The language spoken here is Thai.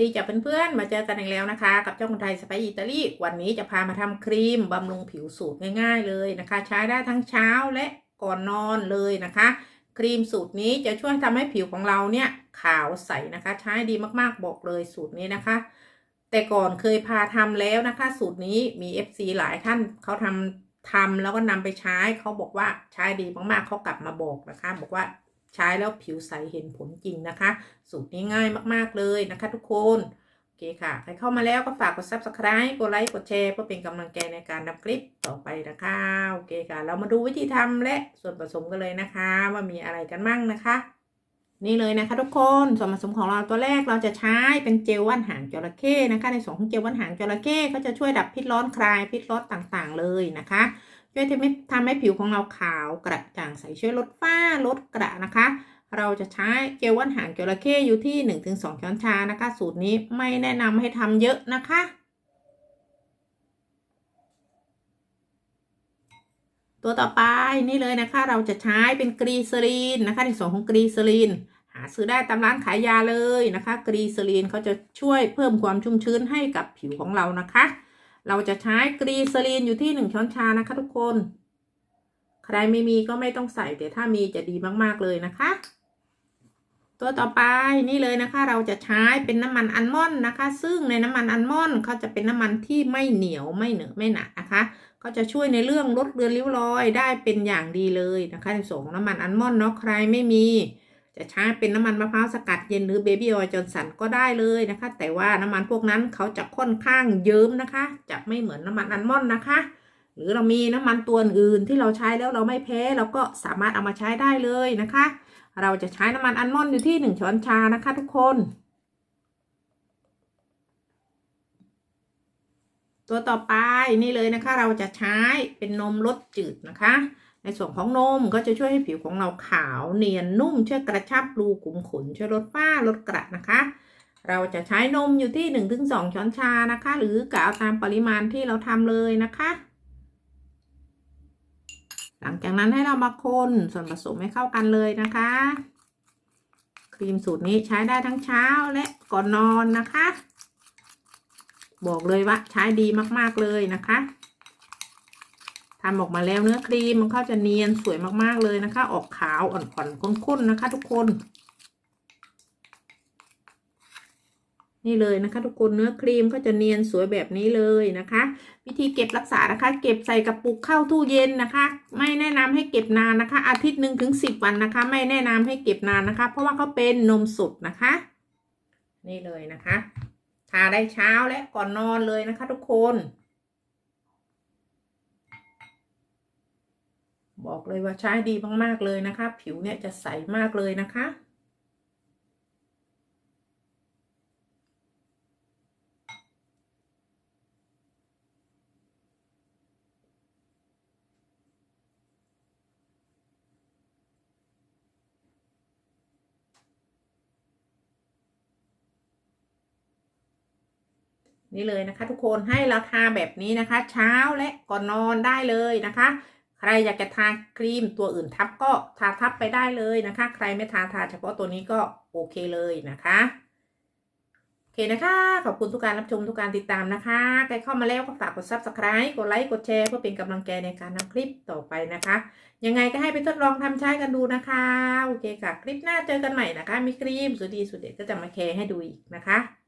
ดีจ้ะเพื่อนๆ มาเจอกันอีกแล้วนะคะ กับเจ้าคนไทยสไปซ์อิตาลี วันนี้จะพามาทำครีมบำรุงผิวสูตรง่ายๆเลยนะคะ ใช้ได้ทั้งเช้าและก่อนนอนเลยนะคะ ครีมสูตรนี้จะช่วยทำให้ผิวของเราเนี่ยขาวใสนะคะ ใช้ดีมากๆบอกเลยสูตรนี้นะคะ แต่ก่อนเคยพาทำแล้วนะคะ สูตรนี้มี FC หลายท่านเขาทำทำแล้วก็นำไปใช้เขาบอกว่าใช้ดีมากๆเขากลับมาบอกนะคะ บอกว่า ใช้แล้วผิวใสเห็นผลจริงนะคะ สูตรนี้ง่ายมากๆเลยนะคะ ทุกคนโอเคค่ะ ใครเข้ามาแล้วก็ฝากกด subscribe กดไลค์กดแชร์เพื่อเป็นกำลังใจในการทำคลิปต่อไปนะคะโอเคค่ะ เรามาดูวิธีทำและส่วนผสมกันเลยนะคะ ว่ามีอะไรกันมั่งนะคะ นี่เลยนะคะทุกคนส่วนผสมของเราตัวแรกเราจะใช้เป็นเจลว่านหางจระเข้นะคะ ในส่วนของเจลว่านหางจระเข้ก็จะช่วยดับพิษร้อนคลายพิษร้อนต่างๆ เลยนะคะช่วยทำให้ทำให้ผิวของเราขาวกระจ่างใสช่วยลดฝ้าลดกระนะคะ เราจะใช้เจลว่านหางจระเข้อยู่ที่ 1-2 ช้อนชานะคะ สูตรนี้ไม่แนะนำให้ทำเยอะนะคะ ตัวต่อไปนี่เลยนะคะเราจะใช้เป็นกรีซลีนนะคะ ในส่วนของกรีซลีน หาซื้อได้ตามร้านขายยาเลยนะคะ กรีซลีนเขาจะช่วยเพิ่มความชุ่มชื้นให้กับผิวของเรานะคะ เราจะใช้กรีซลีนอยู่ที่หนึ่งช้อนชานะคะทุกคน ใครไม่มีก็ไม่ต้องใส่แต่ถ้ามีจะดีมากๆเลยนะคะ ตัวต่อไปนี่เลยนะคะเราจะใช้เป็นน้ำมันอัลมอนด์นะคะ ซึ่งในน้ำมันอัลมอนด์เขาจะเป็นน้ำมันที่ไม่เหนียวไม่เหนอะไม่หนักนะคะก็จะช่วยในเรื่องลดเลือนริ้วรอยได้เป็นอย่างดีเลยนะคะในส่วนของน้ำมันอัลมอนด์เนาะใครไม่มี จะใช้เป็นน้ำมันมะพร้าวสกัดเย็นหรือเบบี้ออยล์จอนสันก็ได้เลยนะคะ แต่ว่าน้ำมันพวกนั้นเขาจะค่อนข้างเยิ้มนะคะ จะไม่เหมือนน้ำมันอัลมอนด์นะคะ หรือเรามีน้ำมันตัวอื่นที่เราใช้แล้วเราไม่แพ้เราก็สามารถเอามาใช้ได้เลยนะคะ เราจะใช้น้ำมันอัลมอนด์อยู่ที่หนึ่งช้อนชานะคะทุกคน ตัวต่อไปนี่เลยนะคะ เราจะใช้เป็นนมรสจืดนะคะ ในส่วนของนมก็จะช่วยให้ผิวของเราขาวเนียนนุ่มช่วยกระชับรูขุมขนช่วยลดฝ้าลดกระนะคะ เราจะใช้นมอยู่ที่หนึ่งถึงสองช้อนชานะคะ หรือกะเอาตามปริมาณที่เราทำเลยนะคะ หลังจากนั้นให้เรามาคนส่วนผสมให้เข้ากันเลยนะคะ ครีมสูตรนี้ใช้ได้ทั้งเช้าและก่อนนอนนะคะ บอกเลยว่าใช้ดีมากๆเลยนะคะทำออกมาแล้วเนื้อครีมมันเข้าจะเนียนสวยมากๆเลยนะคะ ออกขาวอ่อนๆข้นๆนะคะ ทุกคน นี่เลยนะคะทุกคนเนื้อครีมก็จะเนียนสวยแบบนี้เลยนะคะ วิธีเก็บรักษานะคะ เก็บใส่กระปุกเข้าตู้เย็นนะคะ ไม่แนะนำให้เก็บนานนะคะ อาทิตย์หนึ่งถึงสิบวันนะคะ ไม่แนะนำให้เก็บนานนะคะ เพราะว่าเขาเป็นนมสดนะคะ นี่เลยนะคะทาได้เช้าและก่อนนอนเลยนะคะ ทุกคน บอกเลยว่าใช้ดีมากๆเลยนะคะ ผิวเนี่ยจะใสมากเลยนะคะ นี่เลยนะคะ ทุกคนให้ราคาแบบนี้นะคะ เช้าและก่อนนอนได้เลยนะคะ ใครอยากจะทาครีมตัวอื่นทับก็ทาทับไปได้เลยนะคะ ใครไม่ทาทาเฉพาะตัวนี้ก็โอเคเลยนะคะโอเคนะคะ ขอบคุณทุกการรับชมทุกการติดตามนะคะใครเข้ามาแล้วก็ฝากกด subscribe กดไลค์กดแชร์เพื่อเป็นกำลังใจในการทำคลิปต่อไปนะคะ ยังไงก็ให้ไปทดลองทำใช้กันดูนะคะ โอเคค่ะ คลิปหน้าเจอกันใหม่นะคะ มีครีมสุดดีสุดเด็ดก็จะมาแชร์ให้ดูอีกนะคะ